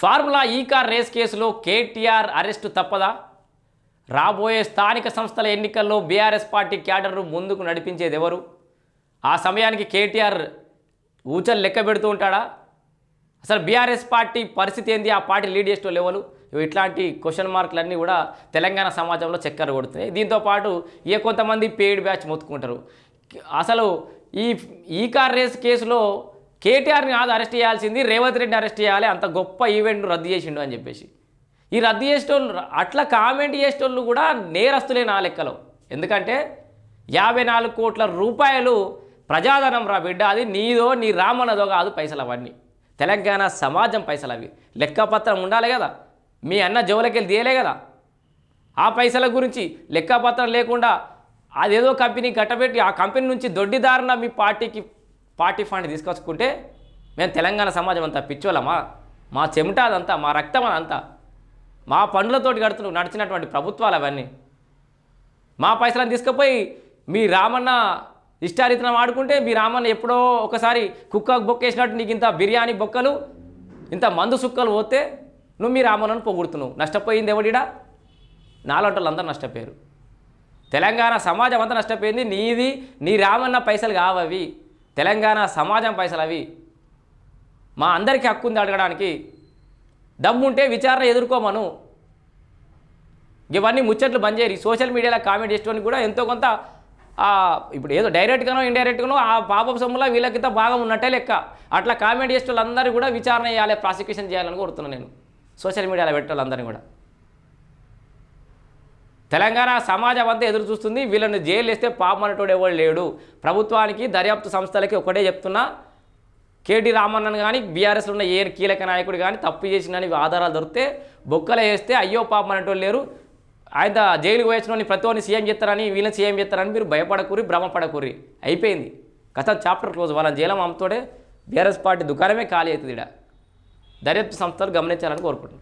Formula ఈ car race కేసులో KTR arrest తప్పదా? రాబోయే స్థానిక సంస్థల ఎన్నికల్లో బీఆర్ఎస్ పార్టీ క్యాడర్ను ముందుకు నడిపించేది ఎవరు ఆ సమయానికి కేటీఆర్ ఊచలు లెక్క పెడుతూ ఉంటాడా? అసలు బీఆర్ఎస్ పార్టీ పరిస్థితి ఏంది? ఆ పార్టీ లీడ్ చేసిన లెవెలు ఇట్లాంటి క్వశ్చన్ మార్కులన్నీ కూడా తెలంగాణ సమాజంలో చక్కెర కొడుతున్నాయి. దీంతో పాటు ఏ కొంతమంది పెయిడ్ బ్యాచ్ మొత్తుకుంటారు? అసలు ఈ ఈ కార్ రేస్ కేసులో కేటీఆర్ని కాదు అరెస్ట్ చేయాల్సింది రేవంత్ రెడ్డిని అరెస్ట్ చేయాలి అంత గొప్ప ఈవెంట్ను రద్దు చేసిండు అని చెప్పేసి. ఈ రద్దు చేసేటోళ్ళు అట్లా కామెంట్ చేసేటోళ్ళు కూడా నేరస్తులే నా లెక్కలో. ఎందుకంటే యాభై నాలుగు కోట్ల రూపాయలు ప్రజాధనం రా బిడ్డ అది నీదో నీ రామన్నదో కాదు పైసలు అవన్నీ. తెలంగాణ సమాజం పైసలు అవి. లెక్కపత్రం ఉండాలి కదా. మీ అన్న జోలకెళ్ళి తీయలే కదా. ఆ పైసల గురించి లెక్కపత్రం లేకుండా అదేదో కంపెనీ కట్టబెట్టి ఆ కంపెనీ నుంచి దొడ్డిదారున మీ పార్టీకి పార్టీ ఫండ్ తీసుకొచ్చుకుంటే మేము తెలంగాణ సమాజం అంతా పిచ్చోళ్ళమా? మా చెమట అదంతా మా రక్తం అదంతా. మా పండ్లతోటి గడుతు నడిచినటువంటి ప్రభుత్వాలు అవన్నీ. మా పైసలను తీసుకుపోయి మీ రామన్న ఇష్టారీతనం ఆడుకుంటే మీ రామన్న ఎప్పుడో ఒకసారి కుక్క బొక్కేసినట్టు నీకు ఇంత బిర్యానీ బొక్కలు ఇంత మందు సుక్కలు పోతే నువ్వు మీ రామన్నను పొగుడుతున్నావు. నష్టపోయింది ఎవడిడా? నాలంటి అందరూ నష్టపోయారు. తెలంగాణ సమాజం అంతా నష్టపోయింది నీది నీ రామన్న పైసలు కావవి. తెలంగాణ సమాజం పైసలు అవి. మా అందరికీ హక్కు ఉంది అడగడానికి. దమ్ముంటే విచారణ ఎదుర్కోమను. ఇవన్నీ ముచ్చట్లు బంద్ చేయరు. సోషల్ మీడియాలో కామెంట్ చేసేవాడిని కూడా ఎంతో కొంత ఇప్పుడు ఏదో డైరెక్ట్గానో ఇండైరెక్ట్గానో ఆ పాపం సొమ్ములో వీళ్ళకింత భాగం ఉన్నట్టే లెక్క. అట్లా కామెంట్ చేసే వాళ్ళందరూ కూడా విచారణ చేయాలి ప్రాసిక్యూషన్ చేయాలని కోరుతున్నాను నేను. సోషల్ మీడియాలో పెట్టే వాళ్ళందరినీ కూడా. తెలంగాణ సమాజం అంతా ఎదురు చూస్తుంది. వీళ్ళని జైలు వేస్తే పాపం అనేటోడు ఎవరు లేడు. ప్రభుత్వానికి దర్యాప్తు సంస్థలకి ఒకటే చెప్తున్నా. కేటీ రామన్నన్ కానీ బీఆర్ఎస్లో ఉన్న ఏ కీలక నాయకుడు కానీ తప్పు చేసినని ఆధారాలు దొరికితే బొక్కలు వేస్తే అయ్యో పాపం అనేటోళ్ళు లేరు. ఆయన జైలుకు వేసిన ప్రతి ఒక్కరిని సీఎం చేస్తారని వీళ్ళని సీఎం చేస్తారని మీరు భయపడకూరి భ్రమపడకూరి. అయిపోయింది. గతం చాప్టర్ క్లోజ్. వాళ్ళని జైలం అమ్మతోడే బీఆర్ఎస్ పార్టీ దుకాణమే ఖాళీ అవుతుంది ఇక్కడ దర్యాప్తు సంస్థలు గమనించాలని కోరుకుంటున్నాను.